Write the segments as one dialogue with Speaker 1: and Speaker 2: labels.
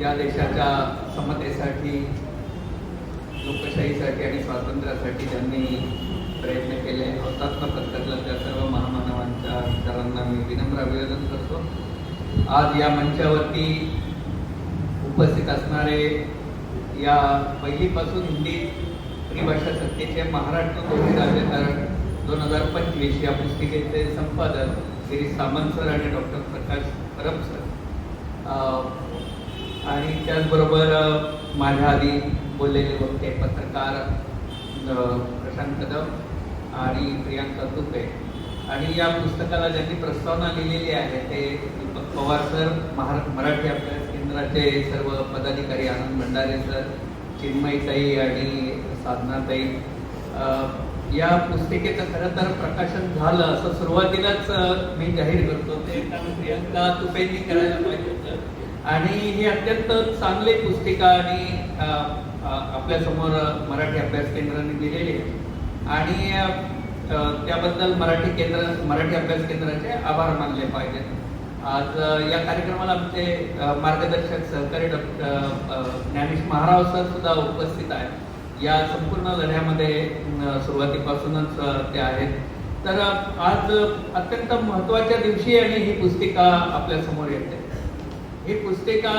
Speaker 1: या देशाच्या समतेसाठी लोकशाहीसाठी आणि स्वातंत्र्यासाठी ज्यांनी प्रयत्न केले. हुतात्मा पत्करला त्या सर्व महामानवांच्या विचारांना मी विनम्र अभिवादन करतो. आज या मंचावरती उपस्थित असणारे या पहिलीपासून हिंदी त्रिभाषा सत्तेचे महाराष्ट्र दोन्ही राज्यकारण दोन हजार पंचवीस या पुस्तिकेचे संपादक श्री सामंत सर आणि डॉक्टर प्रकाश परब सर आणि त्याचबरोबर माझ्या आधी बोललेले होते पत्रकार प्रशांत कदम आणि प्रियांका तुपे. आणि या पुस्तकाला ज्यांनी प्रस्तावना लिहिलेली आहे ते दीपक पवार सर महार मराठी अभ्यास केंद्राचे सर्व पदाधिकारी आनंद भंडारे सर चिन्मयताई आणि साधनाताई. अं, या पुस्तिकेचं खरं तर प्रकाशन झालं असं सुरुवातीलाच मी जाहीर करतो ते. कारण प्रियांका तुपेंनी करायला पाहिजे. आणि ही अत्यंत चांगली पुस्तिका आणि आपल्यासमोर मराठी अभ्यास केंद्राने दिलेली आहे आणि त्याबद्दल मराठी केंद्र मराठी अभ्यास केंद्राचे आभार मानले पाहिजेत. आज या कार्यक्रमाला आमचे मार्गदर्शक सहकारी डॉक्टर ज्ञानेश महाराव सर सुद्धा उपस्थित आहेत. या संपूर्ण लढ्यामध्ये सुरुवातीपासूनच ते आहेत. तर आज अत्यंत महत्त्वाच्या दिवशी आणि ही पुस्तिका आपल्यासमोर येते. ही पुस्तिका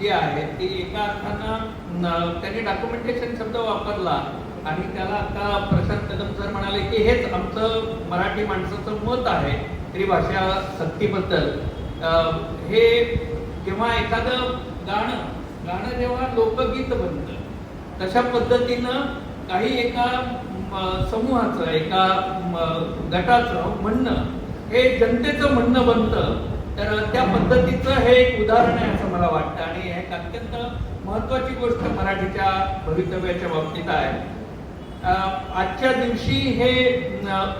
Speaker 1: जी आहे ती एका अर्थानं त्यांनी डॉक्युमेंटेशन शब्द वापरला आणि त्याला आता प्रशांत कदम सर म्हणाले की हेच आमचं मराठी माणसाचं मत आहे त्रिभाषा सक्तीबद्दल. अं, हे जेव्हा एखादं गाणं गाणं जेव्हा लोकगीत बनतं तशा पद्धतीनं काही एका समूहाचं एका गटाचं म्हणणं हे जनतेचं म्हणणं बनतं. तर त्या पद्धतीचं हे एक उदाहरण आहे असं मला वाटतं. आणि हे एक अत्यंत महत्वाची गोष्ट मराठीच्या भवितव्याच्या बाबतीत आहे. आजच्या दिवशी हे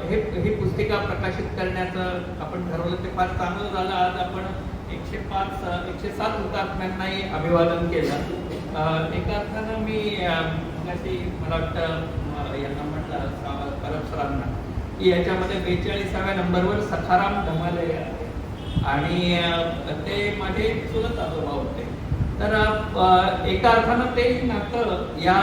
Speaker 1: हे ही पुस्तिका प्रकाशित करण्याचं आपण ठरवलं ते फार चांगलं झालं. आज आपण एकशे पाच एकशे सात हुतात्म्यांनाही अभिवादन केलं. एका अर्थानं मी अं, मला वाटतं यांना म्हटलं परब सरांना की याच्यामध्ये बेचाळीसाव्या नंबरवर सखाराम धमाले आहे. आणि ते माझे चुलत आजोबा होते. तर एका अर्थानं ते नातं या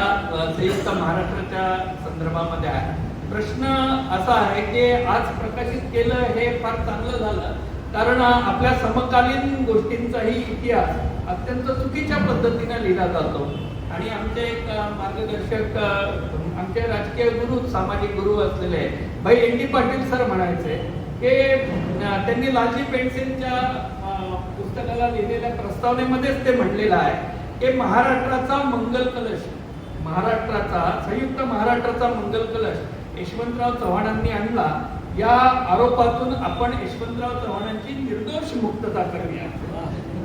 Speaker 1: संयुक्त महाराष्ट्राच्या संदर्भामध्ये आहे. प्रश्न असा आहे की आज प्रकाशित केलं हे फार चांगलं झालं. कारण आपल्या समकालीन गोष्टींचाही इतिहास अत्यंत चुकीच्या पद्धतीने लिहिला जातो. आणि आमचे एक मार्गदर्शक आमचे राजकीय गुरु सामाजिक गुरु असलेले भाई एन डी पाटील सर म्हणायचे की त्यांनी लालजी पेंडसेंच्या पुस्तकाला लिहिलेल्या प्रस्तावनेमध्येच ते म्हणलेलं आहे की महाराष्ट्राचा मंगल कलश महाराष्ट्राचा संयुक्त महाराष्ट्राचा मंगल कलश यशवंतराव चव्हाणांनी आणला. या आरोपातून आपण यशवंतराव चव्हाणांची निर्दोष मुक्तता करूया.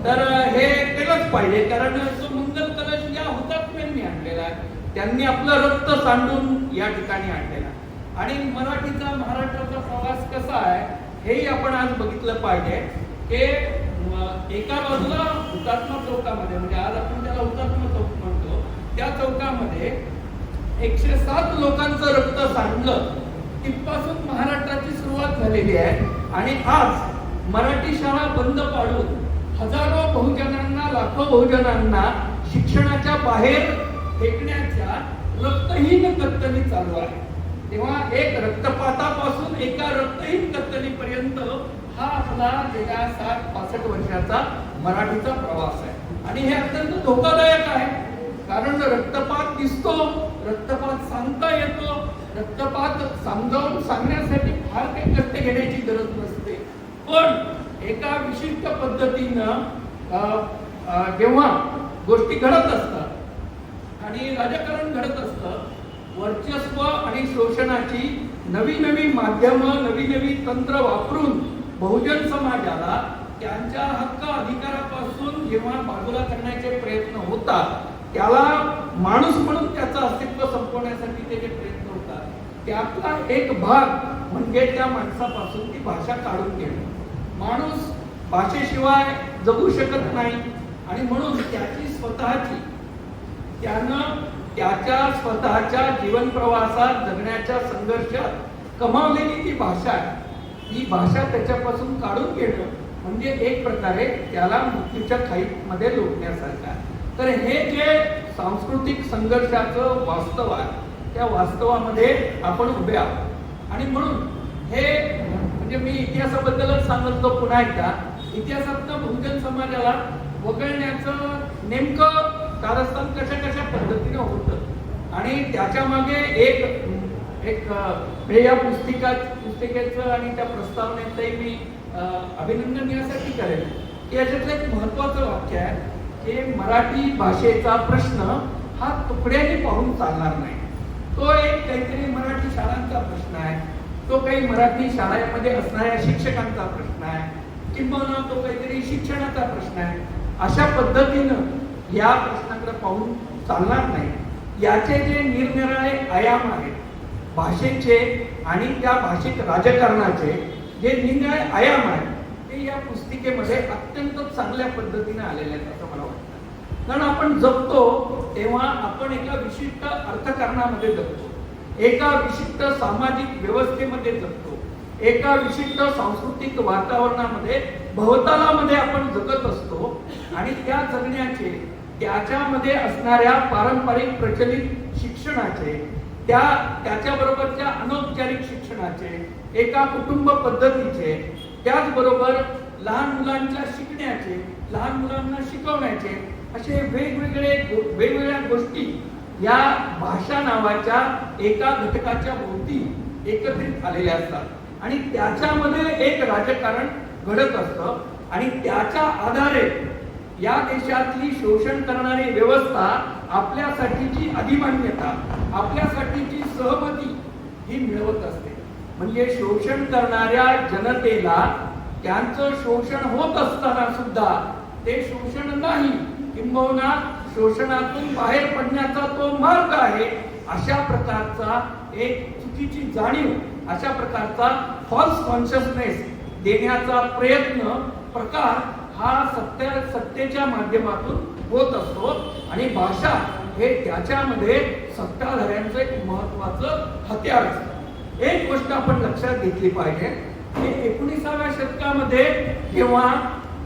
Speaker 1: तर हे केलंच पाहिजे कारण जो मंगल कलश या हुतात्म्यांनी आणलेला आहे त्यांनी आपलं रक्त सांडून या ठिकाणी आणलेला आणि मराठीचा महाराष्ट्राचा प्रवास कसा आहे हेही आपण आज बघितलं पाहिजे. की एका बाजूला हुतात्मा चौकामध्ये म्हणजे आज आपण त्याला हुतात्मा चौक म्हणतो त्या चौकामध्ये एकशे सात लोकांचं रक्त सांडलं. तिथपासून महाराष्ट्राची सुरुवात झालेली आहे. आणि आज मराठी शाळा बंद पाडून हजारो बहुजनांना लाखो बहुजनांना शिक्षणाच्या बाहेर फेकण्याच्या रक्तहीन कत्तली चालू आहे. तेव्हा एक रक्तपातापासून एका रक्तहीन कत्तलीपर्यंत हा आपला गेल्या साठ पासष्ट वर्षाचा मराठीचा प्रवास आहे. आणि हे अत्यंत धोकादायक आहे. कारण रक्तपात दिसतो रक्तपात सांगता येतो रक्तपात समजावून सांगण्यासाठी फार काही कष्ट घेण्याची गरज नसते. पण एका विशिष्ट पद्धतीनं जेव्हा गोष्टी घडत असतात आणि राजकारण घडत असतं वर्चस्व आणि शोषणाची नवी नवी माध्यमं नवी नवी तंत्र वापरून बहुजन समाजाला त्यांच्या हक्क अधिकारापासून जेव्हा बाजूला करण्याचे प्रयत्न होतात त्याला माणूस म्हणून त्याचं अस्तित्व संपवण्यासाठी ते जे प्रयत्न होतात त्यातला एक भाग म्हणजे त्या माणसापासून ती भाषा काढून घेणं. माणूस भाषेशिवाय जगू शकत नाही आणि म्हणून त्याची स्वतःची त्यानं त्याच्या स्वतःच्या जीवन प्रवासात जगण्याच्या संघर्षात कमावलेली ती भाषा आहे. ही भाषा त्याच्यापासून काढून घेणं
Speaker 2: म्हणजे एक प्रकारे त्याला मृत्यूच्या खाईमध्ये लोटण्यासारखं आहे. तर हे जे सांस्कृतिक संघर्षाचं वास्तव आहे त्या वास्तवामध्ये आपण उभे आहोत. आणि म्हणून हे म्हणजे मी इतिहासाबद्दलच सांगतो पुन्हा एकदा. इतिहासातनं बहुजन समाजाला वगळण्याचं नेमकं कारस्थान कशा कशा पद्धतीने होतं? आणि त्याच्यामागे एक एक हे या पुस्तिका पुस्तिकेचं आणि त्या प्रस्तावनेचंही मी अभिनंदन यासाठी करेल की याच्यातलं एक महत्वाचं वाक्य आहे की मराठी भाषेचा प्रश्न हा तुकड्याने पाहून चालणार नाही. तो एक काहीतरी मराठी शाळांचा प्रश्न आहे तो काही मराठी शाळेमध्ये असणाऱ्या शिक्षकांचा प्रश्न आहे किंवा तो काहीतरी शिक्षणाचा प्रश्न आहे. अशा पद्धतीनं या प्रश्नाकडे पाहून चालणार नाही. याचे जे निरनिराळे आयाम आहेत भाषेचे आणि त्या भाषिक राजकारणाचे जे निरनिराळे आयाम आहेत ते या पुस्तिकेमध्ये अत्यंत चांगल्या पद्धतीने आलेले आहेत असं मला वाटतं. कारण आपण जगतो तेव्हा आपण एका विशिष्ट अर्थकारणामध्ये जगतो एका विशिष्ट सामाजिक व्यवस्थेमध्ये जगतो एका विशिष्ट सांस्कृतिक वातावरणामध्ये भवतालामध्ये आपण जगत असतो आणि त्या जगण्याचे त्याच्यामध्ये असणाऱ्या पारंपरिक प्रचलित शिक्षणाचे त्या त्याच्याबरोबरच्या अनौपचारिक शिक्षणाचे एका कुटुंब पद्धतीचे त्याचबरोबर लहान मुलांच्या शिकण्याचे लहान मुलांना शिकवण्याचे असे वेगवेगळे वेगवेगळ्या गोष्टी या भाषा नावाच्या एका घटकाच्या भोवती एकत्रित आलेल्या असतात. आणि त्याच्यामध्ये एक राजकारण घडत असतं आणि त्याच्या आधारे या देशातली शोषण करणारी व्यवस्था आपल्यासाठीची अधिमान्यता आपल्यासाठीची सहमती ही मिळवत असते. म्हणजे शोषण करणाऱ्या जनतेला त्यांचं शोषण होत असताना सुद्धा ते शोषण नाही किंबहुना शोषणातून बाहेर पडण्याचा तो मार्ग आहे अशा प्रकारचा एक चुकीची जाणीव अशा प्रकारचा फॉल्स कॉन्शियसनेस देण्याचा प्रयत्न प्रकार हा सत्य सत्तेच्या माध्यमातून होत असतो. आणि भाषा हे त्याच्यामध्ये सत्ताधाऱ्यांचं एक महत्वाचं हत्यार असतं. एक गोष्ट आपण लक्षात घेतली पाहिजे की एकोणीसाव्या शतकामध्ये जेव्हा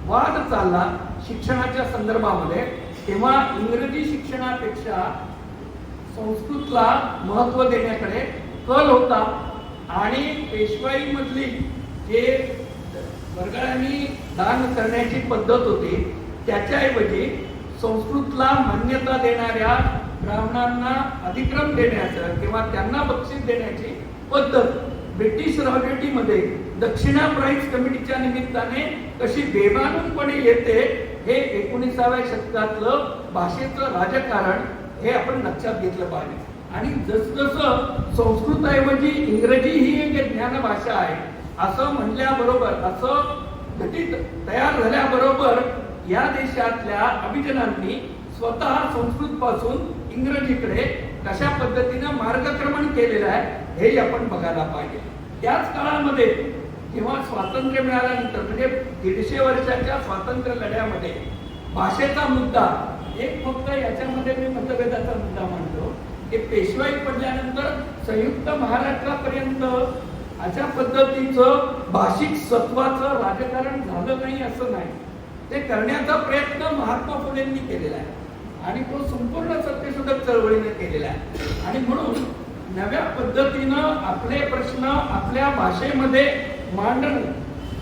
Speaker 2: वाद चालला शिक्षणाच्या संदर्भामध्ये तेव्हा इंग्रजी शिक्षणापेक्षा संस्कृतला महत्त्व देण्याकडे कल होता. आणि पेशवाईमधली जे वर्गाळ्यांनी दान करण्याची पद्धत होती. त्याच्याऐवजी संस्कृतला मान्यता देणाऱ्या ब्राह्मणांना अधिक्रम देण्याचं किंवा त्यांना बक्षीस देण्याची पद्धत ब्रिटिश रॉयल्टीमध्ये दक्षिणा प्राईज कमिटीच्या निमित्ताने कशी बेमानूनपणे येते हे एकोणीसाव्या शतकातलं भाषेचं राजकारण हे आपण लक्षात घेतलं पाहिजे. आणि जसजसं संस्कृतऐवजी इंग्रजी ही एक ज्ञान भाषा आहे असं म्हणल्याबरोबर असं घटित तयार झाल्याबरोबर या देशातल्या अभिजनांनी स्वतः संस्कृत पासून इंग्रजीकडे कशा पद्धतीनं मार्गक्रमण केलेलं आहे हे आपण बघायला पाहिजे. त्याच काळामध्ये जेव्हा स्वातंत्र्य मिळाल्यानंतर म्हणजे दीडशे वर्षाच्या स्वातंत्र्य लढ्यामध्ये भाषेचा मुद्दा एक फक्त याच्यामध्ये मी मतभेदाचा मुद्दा मांडतो की पेशवाई पडल्यानंतर संयुक्त महाराष्ट्रापर्यंत अशा पद्धतीचं भाषिक सत्वाचं राजकारण झालं नाही असं नाही. ते करण्याचा प्रयत्न महात्मा फुलेंनी केलेला आहे. आणि तो संपूर्ण सत्यशोधक चळवळीने केलेला आहे. आणि म्हणून नव्या पद्धतीनं आपले प्रश्न आपल्या भाषेमध्ये मांडणं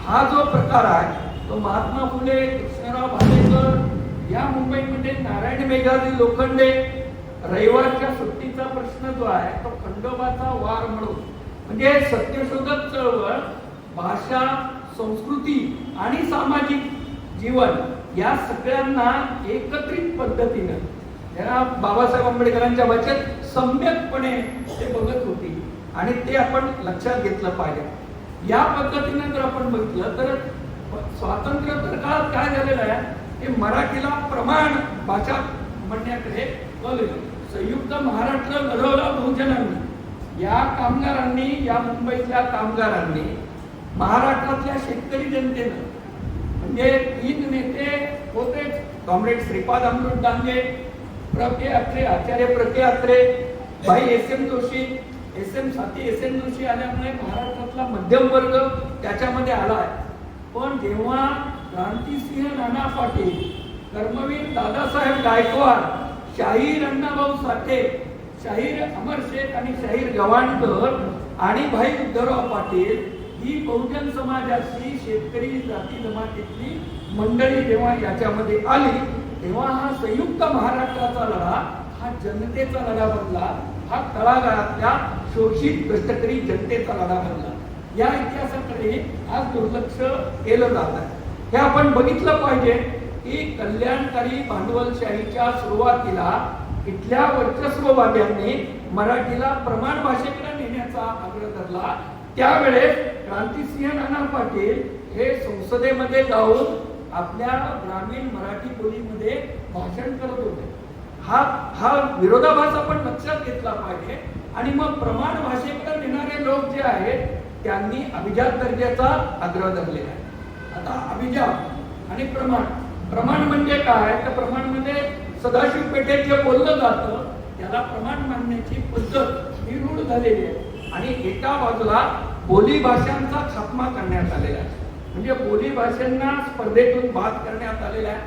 Speaker 2: हा जो प्रकार आहे तो महात्मा फुले कृष्णराव भालेकर या मुंबईमध्ये नारायण मेघाजी लोखंडे रविवारच्या सुट्टीचा प्रश्न जो आहे तो खंडोबाचा वार म्हणून म्हणजे सत्यशोधक चळवळ भाषा संस्कृती आणि सामाजिक जीवन या सगळ्यांना एकत्रित पद्धतीनं ज्यांना बाबासाहेब आंबेडकरांच्या भाषेत सम्यकपणे ते बघत होती. आणि ते आपण लक्षात घेतलं पाहिजे. या पद्धतीनं जर आपण बघितलं तर स्वातंत्र्योत्तर काळात काय झालेलं आहे? हे मराठीला प्रमाण भाषा म्हणण्याकडे कल संयुक्त महाराष्ट्र लढवला बहुजनांनी. या कामगारांनी या मुंबईतल्या कामगारांनी महाराष्ट्रातल्या शेतकरी जनतेनं म्हणजे तीन नेते होतेच कॉम्रेड श्रीपाद अमृत डांगे प्रके अत्रे आचार्य प्रके अत्रे भाई S M Joshi S M साथी एस एम जोशी आल्यामुळे महाराष्ट्रातला मध्यम वर्ग त्याच्यामध्ये आला आहे पण जेव्हा क्रांतिसिंह नाना पाटील कर्मवीर दादासाहेब गायकवाड शाहीर अण्णाभाऊ साठे शाहीर अमर शेख आणि शाहीर गवाणकर आणि भाई उद्धवराव पाटील ही बहुजन समाजाची शेतकरी जाती जमातीतली मंडळी जेव्हा याच्यामध्ये आली तेव्हा हा संयुक्त महाराष्ट्राचा लढा हा जनतेचा लढा बनला हा तळागाळातल्या शोषित कष्टकरी जनतेचा लढा बनला. या इतिहासाकडे आज दुर्लक्ष केलं जात आहे. हे आपण बघितलं पाहिजे की कल्याणकारी भांडवलशाहीच्या सुरुवातीला इथल्या वर्चस्ववाद्यांनी मराठीला प्रमाण भाषेकडे नेण्याचा आग्रह धरला. त्यावेळेस क्रांतिसिंह नाना पाटील हे संसदेमध्ये जाऊन आपल्या ग्रामीण मराठी बोलीमध्ये भाषण करत होते. हा हा विरोधाभास आपण लक्षात घेतला पाहिजे. आणि मग प्रमाण भाषेकडे नेणारे लोक जे आहेत त्यांनी अभिजात दर्जाचा आग्रह धरलेला आहे. आता अभिजात आणि प्रमाण. प्रमाण म्हणजे काय? तर प्रमाण म्हणजे सदाशिव पेठेत जे बोललं जातं त्याला प्रमाण मानण्याची पद्धत ही रूढ झालेली आहे. आणि एका बाजूला बोली भाषांचा छापमा करण्यात आलेला आहे. म्हणजे बोली भाषांना स्पर्धेतून बाद करण्यात आलेला आहे.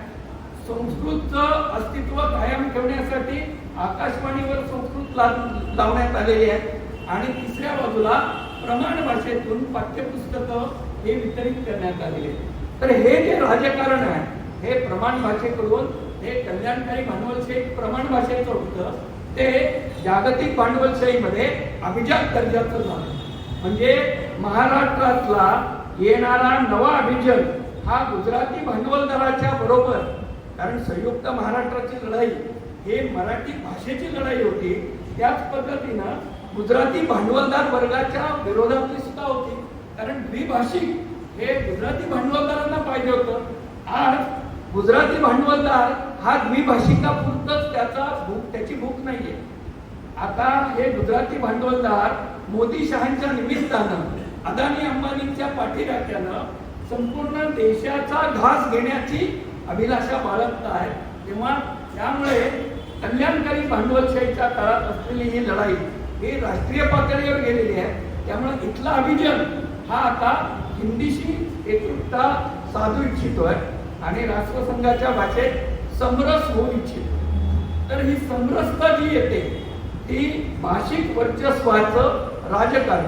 Speaker 2: संस्कृतचं अस्तित्व कायम ठेवण्यासाठी आकाशवाणीवर संस्कृत ला- लावण्यात आलेली आहे. आणि तिसऱ्या बाजूला प्रमाण भाषेतून पाठ्यपुस्तकं हे वितरित करण्यात आलेले आहे तर हे जे राजकारण आहे हे प्रमाण भाषेकडून हे कल्याणकारी भांडवलशाही प्रमाण भाषेचं होतं ते जागतिक भांडवलशाहीमध्ये अभिजात दर्जाचं झालं. म्हणजे महाराष्ट्रातला येणारा नवा अभिजन हा गुजराती भांडवलदाराच्या बरोबर कारण संयुक्त महाराष्ट्राची लढाई हे मराठी भाषेची लढाई होती त्याच पद्धतीनं गुजराती भांडवलदार वर्गाच्या विरोधातली सुद्धा होती. कारण द्विभाषिक हे गुजराती भांडवलदारांना पाहिजे होतं. आज गुजराती भांडवलदार हा द्विभाषिका पुरतच त्याचा भूक त्याची भूक नाहीये. आता हे गुजराती भांडवलदार मोदी शहांच्या निमित्तानं अदानी अंबानींच्या पाठीराख्यानं संपूर्ण देशाचा घास घेण्याची अभिलाषा बाळगत आहे. तेव्हा त्यामुळे कल्याणकारी भांडवलशाहीच्या काळात असलेली ही लढाई ही राष्ट्रीय पातळीवर गेलेली आहे. त्यामुळे इथला अभिजन हा आता हिंदीशी एकरूपता साधू इच्छितोय. आणि राष्ट्रसंघाच्या भाषेत समरस होऊ इच्छित. तर ही समरसता जी येते ती भाषिक वर्चस्वाचं राजकारण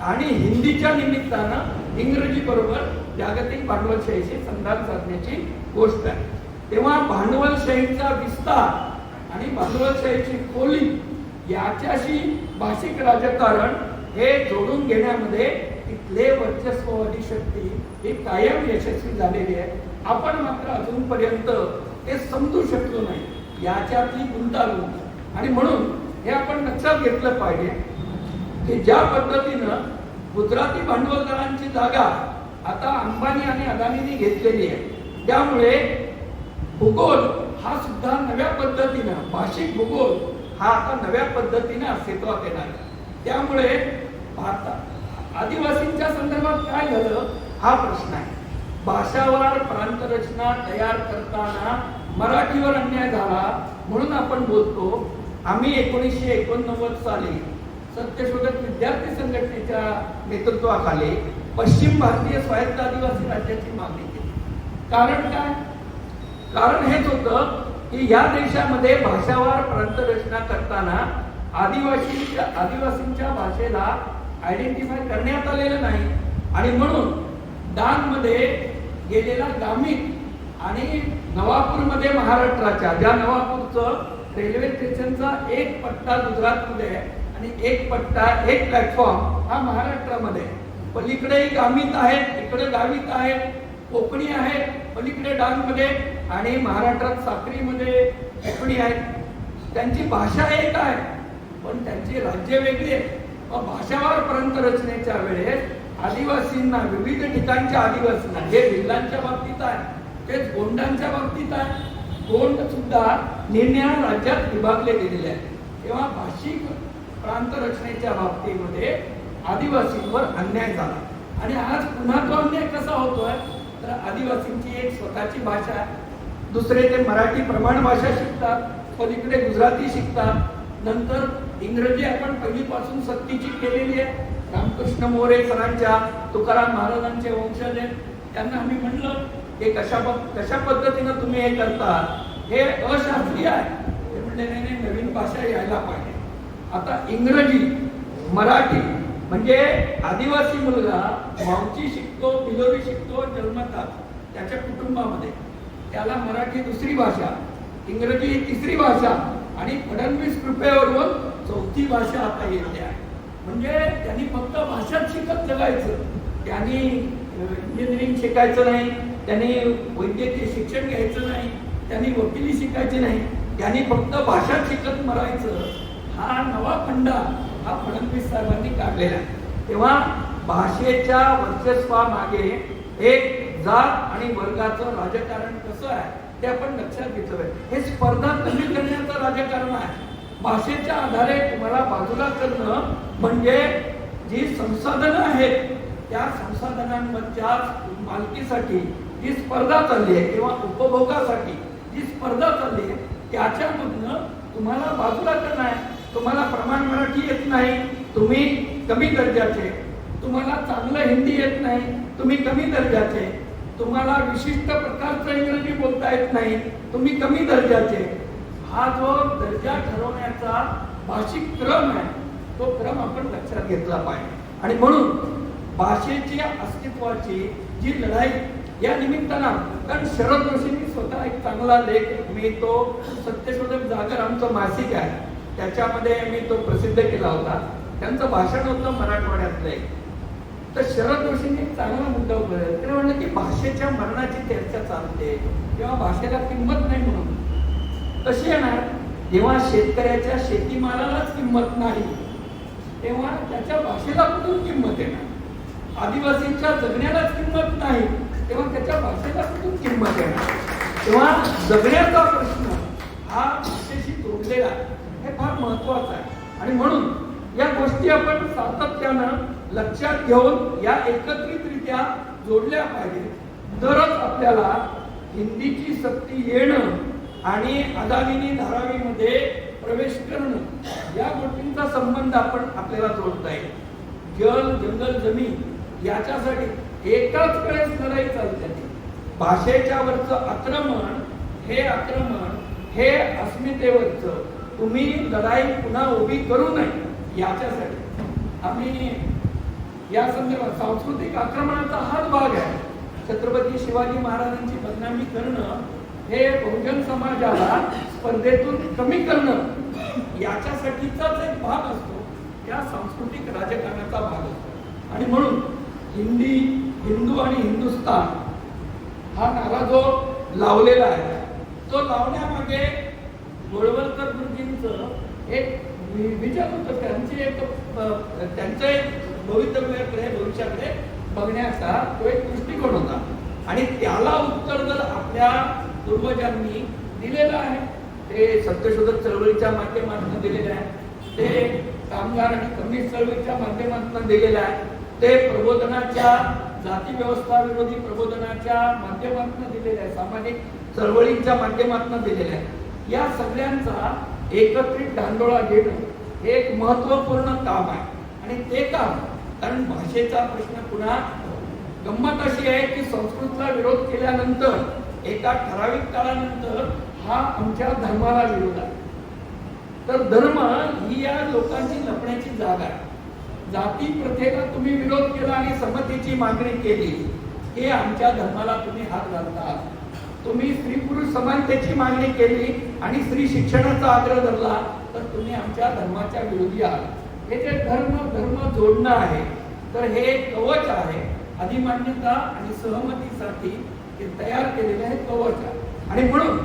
Speaker 2: आणि हिंदीच्या निमित्तानं इंग्रजी बरोबर जागतिक भांडवलशाहीशी संधान साधण्याची गोष्ट आहे. तेव्हा भांडवलशाहीचा विस्तार आणि भांडवलशाहीची खोली याच्याशी भाषिक राजकारण हे जोडून घेण्यामध्ये इथले वर्चस्ववादी शक्ती ही कायम यशस्वी झालेली आहे. आपण मात्र अजूनपर्यंत ते समजू शकलो नाही. याच्यातली गुंतागुंत. आणि म्हणून हे आपण लक्षात घेतलं पाहिजे की ज्या पद्धतीनं गुजराती भांडवलदारांची जागा आता अंबानी आणि अदानीने घेतलेली आहे. त्यामुळे भूगोल हा सुद्धा नव्या पद्धतीनं भाषिक भूगोल हा आता नव्या पद्धतीने अस्तित्वात येणार आहे. त्यामुळे भारतात आदिवासींच्या संदर्भात काय झालं हा प्रश्न आहे. भाषावार प्रांतरचना तयार करताना मराठीवर अन्याय झाला म्हणून आपण बोलतो आम्ही एकोणीसशे एकोणनव्वद साली सत्यशोधक विद्यार्थी संघटनेच्या नेतृत्वाखाली पश्चिम भारतीय स्वायत्त आदिवासी राज्याची मागणी केली. कारण काय? कारण हेच होतं की या देशामध्ये भाषावार प्रांतरचना करताना आदिवासींच्या आदिवासींच्या भाषेला आयडेंटिफाय करण्यात आलेलं नाही. आणि म्हणून डांगमध्ये गेलेला गामित आणि नवापूरमध्ये महाराष्ट्राच्या ज्या नवापूरचं रेल्वे स्टेशनचा एक पट्टा गुजरातमध्ये आहे आणि एक पट्टा एक प्लॅटफॉर्म हा महाराष्ट्रामध्ये पलीकडेही गामित आहेत इकडे गावित आहेत कोकणी आहेत पलीकडे डांगमध्ये आणि महाराष्ट्रात साक्रीमध्ये कोकणी आहेत त्यांची भाषा एक आहे पण त्यांची राज्य वेगळी आहे. मग भाषावार प्रांत रचनेच्या वेळेस आदिवासींना विविध ठिकाणच्या आदिवासींना हे भिल्लांच्या बाबतीत आहे तेच गोंडांच्या बाबतीत आहे. गोंड सुद्धा निर्णया राज्यात विभागले गेलेले आहेत. तेव्हा भाषिक प्रांत रचनेच्या बाबतीमध्ये आदिवासींवर अन्याय झाला. आणि आज पुन्हा तो अन्याय कसा होतोय? तर आदिवासींची एक स्वतःची भाषा आहे. दुसरे ते मराठी प्रमाण भाषा शिकतात पलीकडे गुजराती शिकतात. नंतर इंग्रजी आपण पहिलीपासून सक्तीची केलेली आहे. रामकृष्ण मोरे सरांच्या तुकाराम महाराजांचे वंशज. आहेत त्यांना आम्ही म्हणलं हे कशा कशा पद्धतीनं तुम्ही हे करता? हे अशास्त्रीय आहे. ते म्हणले नाही नाही नवीन भाषा यायला पाहिजे. आता इंग्रजी मराठी म्हणजे आदिवासी मुलगा मावची शिकतो बिलोरी शिकतो जन्मतात त्याच्या कुटुंबामध्ये. त्याला मराठी दुसरी भाषा इंग्रजी तिसरी भाषा आणि फडणवीस कृपेवरून चौथी भाषा आता येते आहे. म्हणजे त्यांनी फक्त भाषाच शिकत जगायचं. त्यांनी इंजिनिअरिंग शिकायचं नाही त्यांनी वैद्यकीय शिक्षण घ्यायचं नाही त्यांनी वकिली शिकायची नाही त्यांनी फक्त भाषा शिकत मरायचं. हा नवा फंडा हा फडणवीस साहेबांनी काढलेला आहे. तेव्हा भाषेच्या वर्चस्वामागे एक जात आणि वर्गाचं राजकारण कसं आहे ते आपण लक्षात घेतलं हे स्पर्धा कमी करण्याचं राजकारण आहे. भाषेच्या आधारे तुम्हाला बाजूला करणं म्हणजे जी संसाधनं आहेत त्या संसाधनांमधच्या मालकीसाठी जी स्पर्धा चालली आहे किंवा उपभोगासाठी जी स्पर्धा चालली आहे त्याच्यामधनं तुम्हाला बाजूला करणं आहे. तुम्हाला प्रमाण मराठी येत नाही तुम्ही कमी दर्जाचे. तुम्हाला चांगलं हिंदी येत नाही तुम्ही कमी दर्जाचे. तुम्हाला विशिष्ट प्रकारचं इंग्रजी बोलता येत नाही तुम्ही कमी दर्जाचे. हा जो दर्जा ठरवण्याचा भाषिक क्रम आहे तो क्रम आपण लक्षात घेतला पाहिजे. आणि म्हणून भाषेच्या अस्तित्वाची जी लढाई या निमित्तानं कारण शरद जोशींनी स्वतः एक चांगला लेख मी तो सत्यशोधक जागर आमचं मासिक आहे. त्याच्यामध्ये मी तो प्रसिद्ध केला होता. त्यांचं भाषण होतं मराठवाड्यातलं एक. तर शरद जोशींनी एक चांगला मुद्दा उभारला ते म्हणलं की भाषेच्या मरणाची चर्चा चालते किंवा भाषेला किंमत नाही म्हणून. कशी येणार? जेव्हा शेतकऱ्याच्या शेतीमालालाच किंमत नाही. तेव्हा त्याच्या भाषेला कुठून किंमत येणार? आदिवासींच्या जगण्यालाच किंमत नाही. तेव्हा त्याच्या भाषेला कुठून किंमत येणार? तेव्हा जगण्याचा प्रश्न हा भाषेशी जोडलेला हे फार महत्वाचं आहे. आणि म्हणून या गोष्टी आपण सातत्यानं लक्षात घेऊन या एकत्रितरित्या जोडल्या पाहिजे तरच आपल्याला हिंदीची सक्ती येणं आणि अदानीनी धारावीमध्ये प्रवेश करणं या गोष्टींचा संबंध आपण आपल्याला जोडता येईल. जल जंगल जमीन याच्यासाठी एकाच वेळेस लढाई चालते भाषेच्या वरचं आक्रमण हे आक्रमण हे अस्मितेवरचं तुम्ही लढाई पुन्हा उभी करू नये याच्यासाठी. आम्ही या संदर्भात सांस्कृतिक आक्रमणाचा हाच भाग आहे. छत्रपती शिवाजी महाराजांची बदनामी करणं हे बहुजन समाजाला स्पर्धेतून कमी करणं याच्यासाठीचाच एक भाग असतो. त्या सांस्कृतिक राजकारणाचा भाग असतो. आणि म्हणून हिंदी हिंदू आणि हिंदुस्तान हा नारा जो लावलेला आहे तो लावण्यामागे गोळवलकर गुरुजींचं एक विचार होतं. त्यांचे एक त्यांचं एक भवितव्याकडे भविष्याकडे बघण्याचा तो एक दृष्टिकोन होता. आणि त्याला उत्तर जर आपल्या पूर्वजांनी दिलेलं आहे. ते सत्यशोधक चळवळीच्या माध्यमातून दिलेलं आहे. ते कामगार आणि कम्युनिस्ट चळवळीच्या माध्यमातून दिलेलं आहे. ते प्रबोधनाच्या जाती व्यवस्था विरोधी प्रबोधनाच्या माध्यमातून दिलेलं आहे. सामाजिक चळवळींच्या माध्यमातून दिलेलं आहे. या सगळ्यांचा एकत्रित दांडोळा घेणं हे एक महत्त्वपूर्ण काम आहे. आणि ते काम कारण भाषेचा प्रश्न पुन्हा गंमत अशी आहे की संस्कृतला विरोध केल्यानंतर एका ठराविक काळानंतर हा आमच्या धर्माला विरोध आहे. तर धर्म ही या लोकांची लपण्याची जागा आहे. जाती प्रथेला तुम्ही विरोध केला आणि समतेची मागणी केली हे आमच्या धर्माला तुम्ही हात घालता. तुम्ही स्त्री पुरुष समानतेची मागणी केली आणि स्त्री शिक्षणाचा आग्रह धरला तर तुम्ही आमच्या धर्माच्या विरोधी आहात. हे जे धर्म धर्म जोडणं आहे तर हे एक कवच आहे. अधिमान्यता आणि सहमतीसाठी तयार केलेले आहेत कवच आणि म्हणून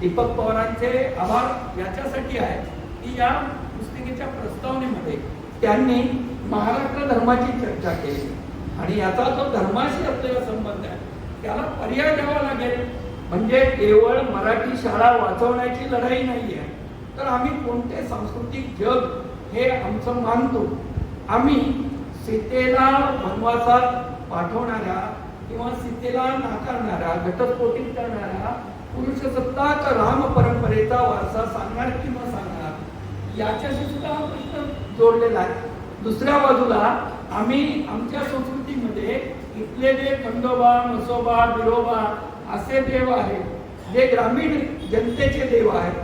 Speaker 2: दीपक पवारांचे आभार याच्यासाठी आहे की या पुस्तिकेच्या प्रस्तावनेमध्ये त्यांनी महाराष्ट्र धर्माची चर्चा केली. आणि याचा जो धर्माशी असलेला संबंध आहे त्याला पर्याय द्यावा लागेल. म्हणजे केवळ मराठी शाळा वाचवण्याची लढाई नाही आहे तर आम्ही कोणते सांस्कृतिक जग हे आमचं मानतो? आम्ही सीतेला वनवासात पाठवणाऱ्या किंवा सीतेला नाकारणारा घटस्फोटित करणारा पुरुषसत्ताक राम परंपरेचा वारसा सांगणार किंवा सांगणार? याच्याशी सुद्धा हा प्रश्न जोडलेला आहे. दुसऱ्या बाजूला आम्ही आमच्या संस्कृतीमध्ये इथले जे खंडोबा मसोबा बिरोबा असे देव आहेत. जे ग्रामीण जनतेचे देव आहेत.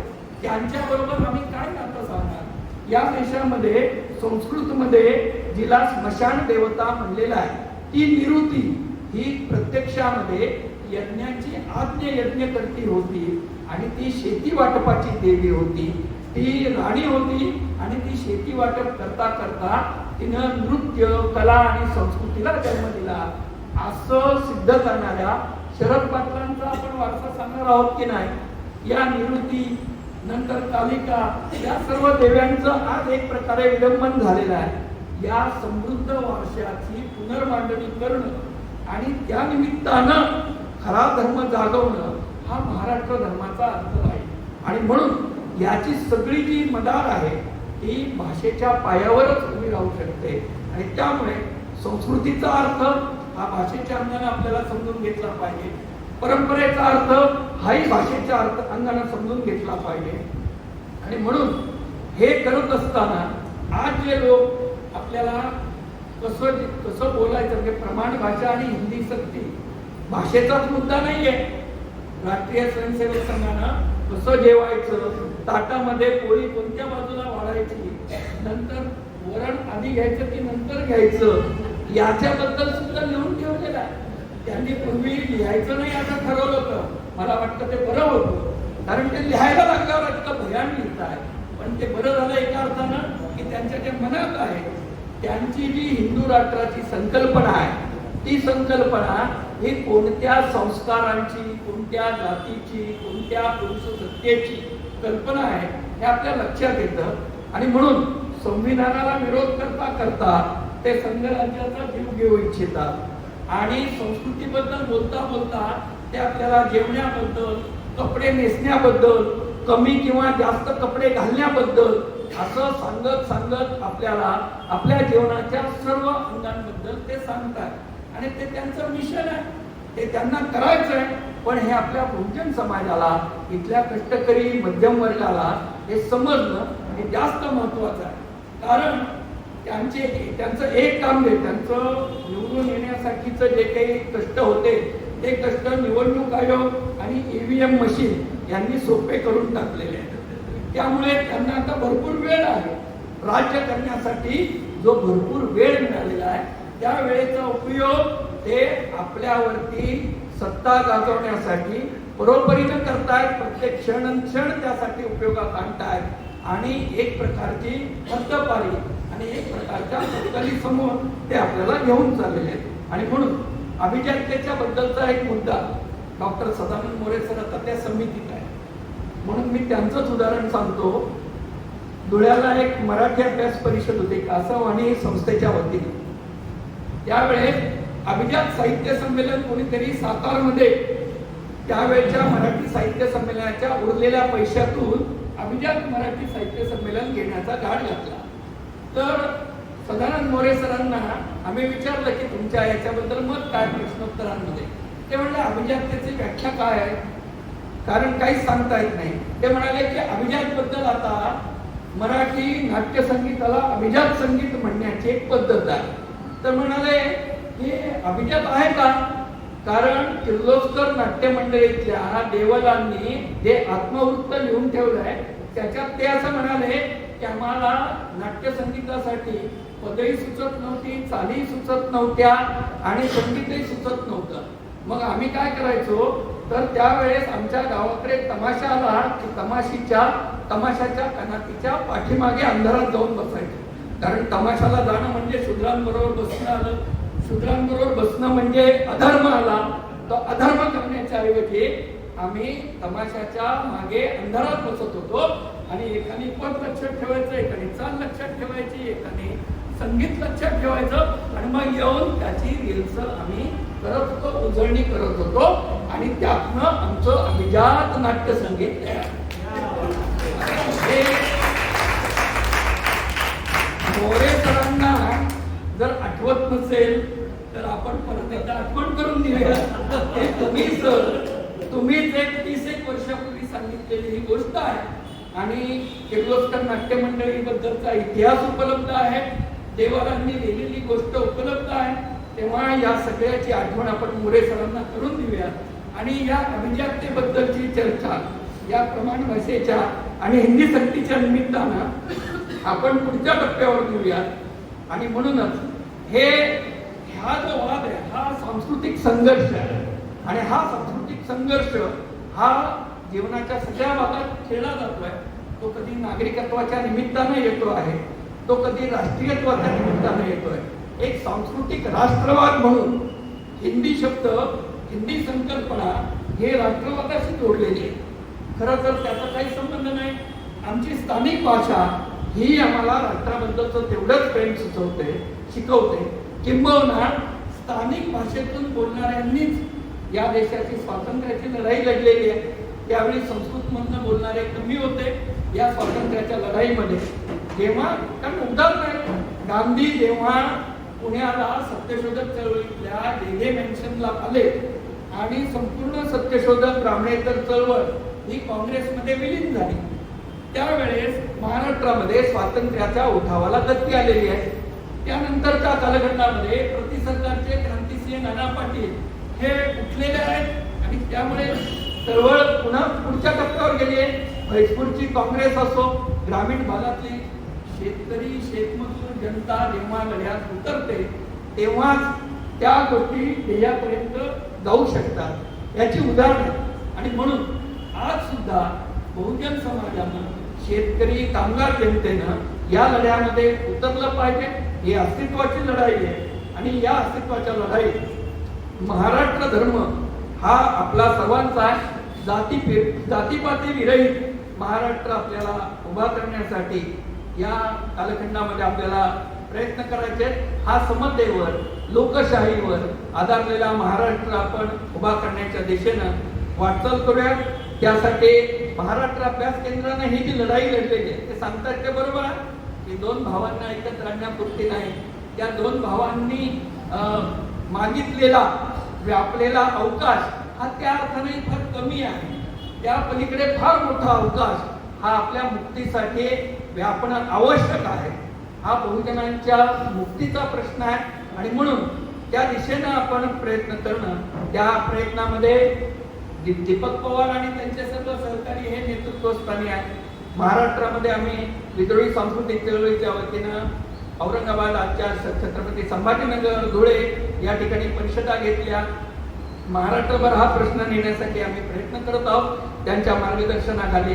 Speaker 2: त्यांच्या बरोबर आम्ही काय नातं सांगणार? या देशामध्ये संस्कृतमध्ये जिला स्मशान देवता म्हणलेला आहे. ती निरुती. ही प्रत्यक्षामध्ये यज्ञाची आज्ञ यज्ञ करती होती आणि ती शेती वाटपाची देवी होती. ती राणी होती आणि ती शेती वाटप करता करता तिनं नृत्य कला आणि संस्कृतीला जन्म दिला. असं सिद्ध करणाऱ्या शरद पात्रांचा आपण वारसा सांगणार आहोत की नाही? या निवृत्ती नंतर कालिका या सर्व देव्यांचं आज एक प्रकारे विलंबन झालेलं आहे. या समृद्ध वारशाची पुनर्मांडणी करणं आणि त्या निमित्तानं खरा धर्म जागवणं हा महाराष्ट्र धर्माचा अर्थ आहे. आणि म्हणून याची सगळी जी मदार आहे ती भाषेच्या पायावरच उभी राहू शकते. आणि त्यामुळे संस्कृतीचा अर्थ हा भाषेच्या अंगाने आपल्याला समजून घेतला पाहिजे. परंपरेचा अर्थ हाही भाषेच्या अर्थ अंगाने समजून घेतला पाहिजे. आणि म्हणून हे करत असताना आज जे लोक आपल्याला कसं कसं बोलायचं म्हणजे प्रमाण भाषा आणि हिंदी सक्ती. भाषेचाच मुद्दा नाहीये. राष्ट्रीय स्वयंसेवक संघानं कसं जेवायचं ताटामध्ये पोळी कोणत्या बाजूला वाढायची नंतर वरण आधी घ्यायचं की नंतर घ्यायचं याच्याबद्दल सुद्धा लिहून ठेवलेलं आहे. त्यांनी पूर्वी लिहायचं नाही असं ठरवलं होतं. मला वाटतं ते बरं होतं. कारण ते लिहायला लागल्यावर आता भयान लिहित आहे पण ते बरं झालं एका अर्थानं की त्यांच्या जे मनात आहे त्यांची जी हिंदू राष्ट्राची संकल्पना आहे ती संकल्पना ही कोणत्या संस्कारांची कोणत्या जातीची कोणत्या पुरुष सत्तेची कल्पना आहे हे आपल्या लक्षात येतं. आणि म्हणून संविधानाला विरोध करता करता ते संघराज्याचा जीव घेऊ इच्छितात. आणि संस्कृतीबद्दल बोलता बोलता ते आपल्याला जेवण्याबद्दल कपडे नेसण्याबद्दल कमी किंवा जास्त कपडे घालण्याबद्दल असं सांगत सांगत आपल्याला आपल्या जीवनाच्या सर्व अंगांबद्दल ते सांगतात. आणि ते त्यांचं मिशन आहे. ते त्यांना करायचं आहे पण हे आपल्या बहुजन समाजाला इथल्या कष्टकरी मध्यम वर्गाला हे समजणं हे जास्त महत्वाचं आहे. कारण त्यांचे त्यांचं एक काम आहे. त्यांचं निवडून येण्यासाठीचं जे काही कष्ट होते ते कष्ट निवडणूक आयोग आणि ईव्हीएम मशीन यांनी सोपे करून टाकलेले आहे त्यामुळे त्यांना आता भरपूर वेळ आहे. राज्य करण्यासाठी जो भरपूर वेळ मिळालेला आहे त्या वेळेचा उपयोग ते आपल्यावरती सत्ता गाजवण्यासाठी बरोबरीनं करतायत. प्रत्येक क्षण आणि क्षण त्यासाठी उपयोगात आणतायत. आणि एक प्रकारची हद्दपारी आणि एक प्रकारच्या सरकारी समोर ते आपल्याला घेऊन चाललेले आहेत. आणि म्हणून अभिजात्येच्या बद्दलचा एक मुद्दा डॉक्टर सदानंद मोरे सर आता त्या समितीत आहे. म्हणून मी त्यांचंच उदाहरण सांगतो. धुळ्याला एक मराठी अभ्यास परिषद होती कासव संस्थेच्या वतीने. त्यावेळेस अभिजात साहित्य संमेलन कोणीतरी सातारमध्ये त्यावेळच्या मराठी साहित्य संमेलनाच्या उरलेल्या पैशातून अभिजात मराठी साहित्य संमेलन घेण्याचा घाट घातला. तर सदानंद मोरे सरांना आम्ही विचारलं की तुमच्या याच्याबद्दल मत काय प्रश्नोत्तरांमध्ये? ते म्हणले अभिजात्येची व्याख्या काय आहे? कारण काहीच सांगता येत नाही. ते म्हणाले की अभिजात बद्दल आता मराठी नाट्य संगीताला अभिजात संगीत म्हणण्याची एक पद्धत आहे. तर म्हणाले हे अभिजात आहे का? कारण किर्लोस्कर नाट्य मंडळीतल्या देवलांनी जे आत्मवृत्त लिहून ठेवलंय त्याच्यात ते असं म्हणाले की आम्हाला नाट्य संगीतासाठी पदही सुचत नव्हती चाली सुचत नव्हत्या आणि संगीतही सुचत नव्हतं. मग आम्ही काय करायचो? तर त्यावेळेस आमच्या गावाकडे तमाशा आला की तमाशीच्या तमाशाच्या कनातीच्या पाठीमागे अंधारात जाऊन बसायचे. कारण तमाशाला जाणं म्हणजे शूद्रांबरोबर बसणं आलं. शूद्रांबरोबर बसणं म्हणजे अधर्म आला. तो अधर्म करण्याच्या ऐवजी आम्ही तमाशाच्या मागे अंधारात बसत होतो. आणि एकाने पद लक्षात ठेवायचं एकाने चाल लक्षात ठेवायची एकाने संगीत लक्षात ठेवायचं. आणि मग येऊन त्याची रिहर्सल आम्ही करत होतो उजळणी करत होतो आणि त्यातनं आमचं अभिजात नाट्य संगीत तयार मोरे सरांना जर आठवत नसेल तर आपण परत एकदा आठवण करून देऊया हे तुम्हीच तुम्हीच एक तीस एक वर्षापूर्वी सांगितलेली ही गोष्ट आहे. आणि किर्लोस्कर नाट्य मंडळी बद्दलचा इतिहास उपलब्ध आहे. देवालांनी लिहिलेली गोष्ट उपलब्ध आहे. तेव्हा या सगळ्याची आठवण आपण मोरे सरांना करून देऊया. आणि या अभिजात्यबद्दलची चर्चा या प्रमाण भाषेच्या आणि हिंदी सक्तीच्या निमित्तानं आपण पुढच्या टप्प्यावर घेऊया. आणि म्हणूनच हे हा जो वाद आहे हा सांस्कृतिक संघर्ष आहे. आणि हा सांस्कृतिक संघर्ष हा जीवनाच्या सगळ्या भागात खेळला जातोय. तो कधी नागरिकत्वाच्या निमित्तानं येतो आहे तो कधी राष्ट्रीयत्वाच्या निमित्तानं येतोय. एक सांस्कृतिक राष्ट्रवाद म्हणून हिंदी शब्द हिंदी संकल्पना हे राष्ट्रवादाशी जोडलेले खर खरं तर त्याचा काही संबंध नाही. आमची स्थानिक भाषा ही आम्हाला राष्ट्राबद्दलचं तेवढंच प्रेम सुचवते शिकवते. किंबहुना स्थानिक भाषेतून बोलणाऱ्यांनीच या देशाची स्वातंत्र्याची लढाई लढलेली आहे. त्यावेळी संस्कृतमधनं बोलणारे कमी होते. या स्वातंत्र्याच्या लढाईमध्ये जेव्हा कारण उदाहरण आहे गांधी जेव्हा पुण्याला सत्यशोधक चळवळीतल्या डेघे मेन्शनला आले आणि संपूर्ण सत्यशोधक ब्राह्मणेतर चळवळ ही काँग्रेसमध्ये विलीन झाली. त्यावेळेस महाराष्ट्रामध्ये स्वातंत्र्याच्या उठावाला गती आलेली आहे. त्यानंतरच्या कालखंडामध्ये प्रति क्रांतिसिंह नाना पाटील हे उठलेले आहेत आणि त्यामुळे चळवळ पुन्हा पुढच्या टप्प्यावर गेली आहे. भैसपूरची काँग्रेस असो ग्रामीण भागातली शेतकरी शेतमजूर जनता जेव्हा लढ्यात उतरते तेव्हाच त्या गोष्टी ध्येयापर्यंत जाऊ शकतात. याची उदाहरण. आणि म्हणून आज सुद्धा बहुजन समाजानं शेतकरी कामगार जनतेनं या लढ्यामध्ये उतरलं पाहिजे. ही अस्तित्वाची लढाई आहे. आणि या अस्तित्वाच्या लढाईत महाराष्ट्र धर्म हा आपला सर्वांचा जाती जातीपाती विरहित महाराष्ट्र आपल्याला उभा करण्यासाठी या कालखंडामध्ये आपल्याला प्रयत्न करायचे हा समतेवर लोकशाहीवर आधारलेला महाराष्ट्र आपण उभा करण्याच्या दिशेनं वाटचाल करूया. त्यासाठी महाराष्ट्र अभ्यास केंद्राने ही जी लढाई लढलेली आहे ते सांगतात ते बरोबर आहे? की दोन भावांना एकत्र आणण्यापुरती नाही. त्या दोन भावांनी अं, मागितलेला व्यापलेला अवकाश हा त्या अर्थाने फार कमी आहे. त्या पलीकडे फार मोठा अवकाश हा आपल्या मुक्तीसाठी म्हणजे आपण आवश्यक आहे. हा बहुजनांच्या मुक्तीचा प्रश्न आहे. आणि म्हणून त्या दिशेनं आपण प्रयत्न करणं त्या प्रयत्नामध्ये दीपक पवार आणि त्यांचे सर्व सहकारी हे नेतृत्वस्थानी आहे महाराष्ट्रामध्ये आम्ही विद्रोही सांस्कृतिक चळवळीच्या वतीनं औरंगाबाद आजच्या छत्रपती संभाजीनगर धुळे या ठिकाणी परिषदा घेतल्या. महाराष्ट्रभर हा प्रश्न नेण्यासाठी आम्ही प्रयत्न करत आहोत. त्यांच्या मार्गदर्शनाखाली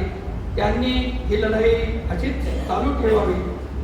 Speaker 2: त्यांनी ही लढाई अशीच चालू ठेवावी.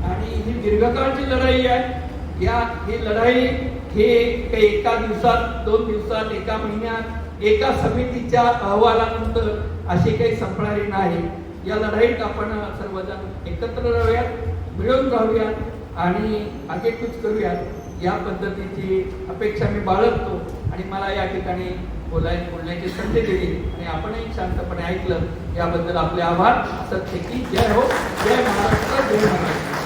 Speaker 2: आणि ही दीर्घकाळची लढाई आहे. या ही लढाई हे काही एका दिवसात दोन दिवसात एका महिन्यात एका समितीच्या अहवालानंतर अशी काही संपणारी नाही. या लढाईत आपण सर्वजण एकत्र राहूयात मिळून राहूयात आणि आगेकूच करूयात. या पद्धतीची अपेक्षा मी बाळगतो आणि मला या ठिकाणी बोलाय बोलण्याची संधी दिली. आणि आपणही शांतपणे ऐकलं. याबद्दल आपले आभार. सत्य की जय हो. जय महाराष्ट्र. जय महाराष्ट्र.